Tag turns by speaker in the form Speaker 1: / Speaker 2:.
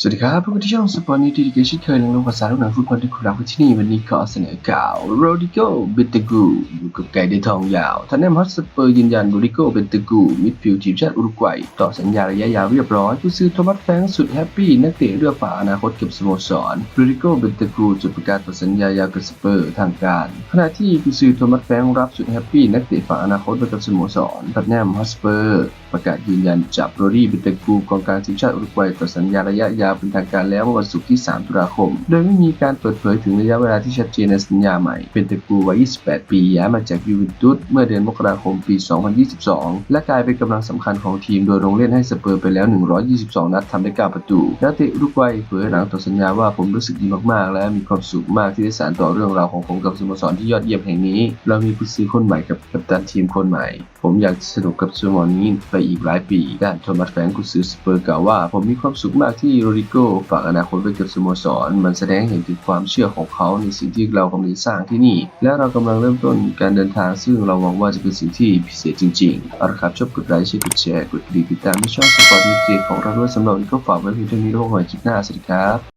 Speaker 1: สวัสดีครับพวกเราที่ช่องสปอร์ตนิวทีดีเกชิเคยลงลงภาษาลูกหนังฟุตบอลที่คุณรักที่นี่วันนี้ขอเสนอข่าวโรดิโกเบนเตกูอยู่กับไก่ได้ทองยาวทันแนมฮอตสเปอร์ยืนยันโรดิโกเบนเตกูมิดฟิลด์ทีมชาติอุรุกวัยต่อสัญญาระยะยาวเรียบร้อยผู้ซื้อโทมัสแฟงสุดแฮปปี้นักเตะเรือฝ่าอนาคตกับสโมสรโรดิโกเบนเตกูจะประกาศต่อสัญญายาวกับสเปอร์ทางการ ขณะที่ผู้ซื้อโทมัสแฟงรับสุดแฮปปี้นักเตะฝ่าอนาคตไปกับสโมสรทันแนมฮอตสเปอร์ ประกาศยืนยันจับโรดี้เบนเตกูกองกลางทีมชาติอุรุกวัยต่อสัญญาระยะยาวเป็นทางการแล้วเมื่อวันศุกร์ที่ 3 ตุลาคม โดยไม่มีการเปิดเผยถึงระยะเวลาที่ชัดเจนในสัญญาใหม่เบนเตกูวัย 28 ปีย้ายมาจากยูเวนตุสเมื่อเดือนมกราคมปี 2022 และกลายเป็นกำลังสำคัญของทีมโดยลงเล่นให้สเปอร์ไปแล้ว 122 นัดทำได้ 9 ประตูนักเตะอุรุกวัยเผยหลังต่อสัญญาว่าผมรู้สึกดีมากๆ และมีความสุขมากที่ได้สานต่อเรื่องราวของผมกับสโมสรที่ยอดเยี่ยมแห่งนี้ เรามีผู้ซื้อคนใหม่กับกัปตันทีมคนใหม่ ผมอยากสนุกกับสโมสรนี้ไปอีกหลายปี ด้านโทมัสแฟรงกุซือสเปอร์กล่าวว่า ผมมีความสุขมากที่โรดิโกฝากอนาคตไว้กับสโมสร มันแสดงเห็นถึงความเชื่อของเขาในสิ่งที่เรากำลังสร้างที่นี่ และเรากำลังเริ่มต้นการเดินทางซึ่งเราหวังว่าจะเป็นสิ่งที่พิเศษจริงๆเอาละครับชอบกดไลค์ชกดแชร์กดติดตามที่ช่องสปอร์ตมิวสิกของเราด้วยสำหรับวันนี้ก็ฝากไว้เพียงเท่านี้แล้วพบกันใหม่คลิปหน้าสวัสดีครับ